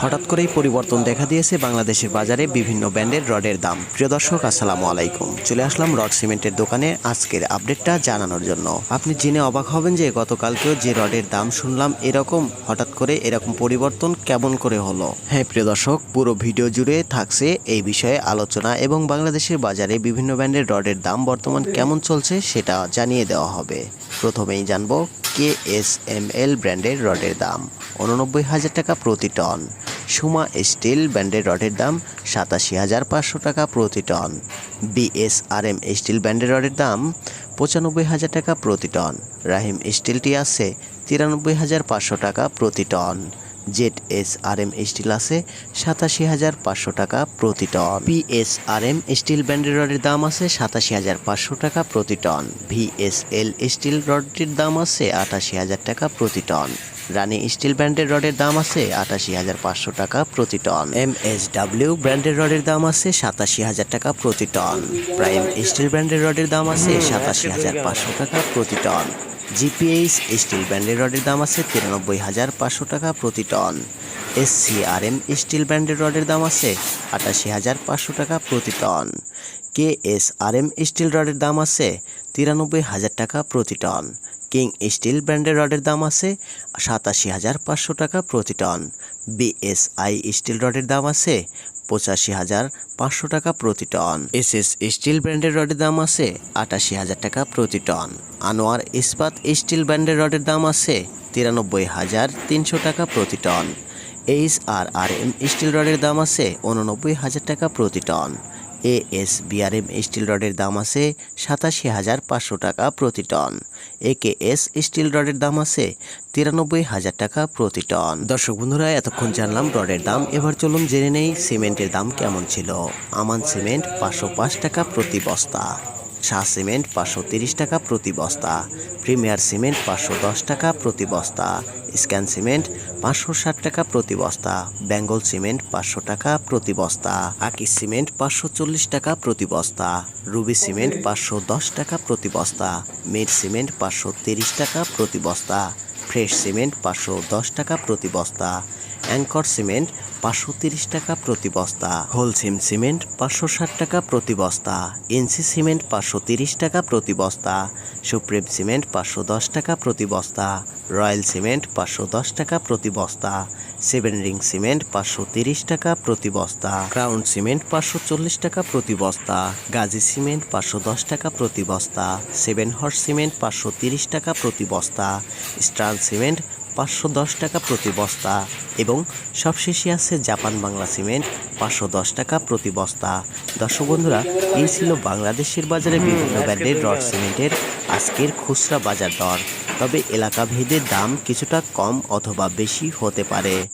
হঠাৎ করেই পরিবর্তন দেখা দিয়েছে বাংলাদেশের বাজারে বিভিন্ন ব্র্যান্ডের রডের দাম। প্রিয় দর্শক, আসসালামু আলাইকুম। চলে আসলাম রড সিমেন্টের দোকানে আজকের আপডেটটা জানানোর জন্য। আপনি জেনে অবাক হবেন যে গতকালকেও যে রডের দাম শুনলাম এরকম, হঠাৎ করে এরকম পরিবর্তন কেমন করে হলো? হ্যাঁ প্রিয় দর্শক, পুরো ভিডিও জুড়ে থাকছে এই বিষয়ে আলোচনা এবং বাংলাদেশের বাজারে বিভিন্ন ব্র্যান্ডের রডের দাম বর্তমান কেমন চলছে সেটা জানিয়ে দেওয়া হবে। প্রথমেই জানব কে এস এম এল ব্র্যান্ডের রডের দাম। উননব্বই হাজার টাকা প্রতি টন। সুমা স্টিল ব্র্যান্ডের রডের দাম সাতাশি হাজার পাঁচশো টাকা প্রতি টন। বিএসআরএম স্টিল ব্র্যান্ডের রডের দাম পঁচানব্বই হাজার টাকা প্রতি টন। রাহিম স্টিলটি আছে তিরানব্বই হাজার পাঁচশো টাকা প্রতি ton. Z S R M steel আছে, সাতাশি হাজার পাঁচশো টাকা প্রতি টন। পিএসআরএম স্টিল ব্র্যান্ডের রডের দাম আছে, সাতাশি হাজার পাঁচশো টাকা প্রতি টন। ভিএসএল স্টিল রডটির দাম আছে, আটাশি হাজার টাকা প্রতি টন। রানী স্টিল ব্র্যান্ডের রডের দাম আছে, আটাশি হাজার পাঁচশো টাকা প্রতি টন। এম এস ডাব্লিউ ব্র্যান্ডের রডের দাম আছে, সাতাশি হাজার টাকা প্রতি টন। প্রাইম স্টিল ব্র্যান্ডের রডের দাম আছে, সাতাশি হাজার পাঁচশো টাকা প্রতি টন। জিপিএইচ স্টিল ব্র্যান্ডের রডের দাম আছে তিরানব্বই হাজার পাঁচশো টাকা প্রতি টন। এসসিআরএম স্টিল ব্র্যান্ডের রডের দাম আছে আটাশি হাজার পাঁচশো টাকা প্রতি ton. K S R M steel রডের দাম আছে তিরানব্বই হাজার টাকা প্রতি টন। কিং স্টিল ব্র্যান্ডের রডের দাম আছে সাতাশি হাজার পাঁচশো টাকা প্রতি টন বিএসআই স্টিল রডের দাম আছে পঁচাশি হাজার পাঁচশো টাকা প্রতি টন এস এস স্টিল ব্র্যান্ডের রডের দাম আছে আটাশি হাজার টাকা প্রতি টন আনোয়ার ইস্পাত স্টিল ব্র্যান্ডের রডের দাম আছে তিরানব্বই হাজার তিনশো টাকা প্রতি ton H R R M steel রডের দাম আছে উননব্বই হাজার টাকা প্রতি ton A S BRM steel রডের দাম আছে সাতাশি হাজার পাঁচশো টাকা প্রতি ton. A K S steel রডের দাম আছে তিরানব্বই হাজার টাকা প্রতি টন। দর্শক বন্ধুরা, এতক্ষণ জানলাম রডের দাম। এবার চলুন জেনে নেই সিমেন্টের দাম কেমন ছিল। আমান সিমেন্ট পাঁচশো পাঁচ টাকা প্রতি বস্তা। শাহ সিমেন্ট পাঁচশো তিরিশ টাকা প্রতি বস্তা, প্রিমিয়ার সিমেন্ট পাঁচশো দশ টাকা প্রতি বস্তা, স্ক্যান সিমেন্ট পাঁচশো ষাট টাকা প্রতি বস্তা, বেঙ্গল সিমেন্ট পাঁচশো টাকা প্রতি বস্তা আকিস সিমেন্ট পাঁচশো চল্লিশ টাকা প্রতি বস্তা, রুবি সিমেন্ট পাঁচশো দশ টাকা প্রতি বস্তা, মিড সিমেন্ট পাঁচশো তিরিশ টাকা প্রতি বস্তা, ফ্রেশ সিমেন্ট পাঁচশো দশ টাকা প্রতি বস্তা অ্যাঙ্কর সিমেন্ট পাঁচশো তিরিশ টাকা প্রতি বস্তা হোলসিম সিমেন্ট পাঁচশো ষাট টাকা প্রতি বস্তা, এনসি সিমেন্ট পাঁচশো তিরিশ টাকা প্রতি বস্তা, সুপ্রিম সিমেন্ট পাঁচশো দশ টাকা প্রতি বস্তা, রয়্যাল সিমেন্ট পাঁচশো দশ টাকা প্রতি বস্তা, সেভেন রিং সিমেন্ট পাঁচশো তিরিশ টাকা প্রতি বস্তা, ক্রাউন সিমেন্ট পাঁচশো চল্লিশ টাকা প্রতি বস্তা, গাজী সিমেন্ট পাঁচশো দশ টাকা প্রতি বস্তা, সেভেন হর্স সিমেন্ট পাঁচশো তিরিশ টাকা প্রতি বস্তা স্টার সিমেন্ট পাঁচশো দশ টাকা প্রতি বস্তা এবং সবশেষে আছে জাপান বাংলা সিমেন্ট পাঁচশো দশ টাকা প্রতি বস্তা। দর্শক বন্ধুরা, এই ছিল বাংলাদেশের বাজারে বিভিন্ন ব্র্যান্ডের রড সিমেন্টের আজকের খুচরা বাজার দর। তবে এলাকা ভেদে দাম কিছুটা কম অথবা বেশি হতে পারে।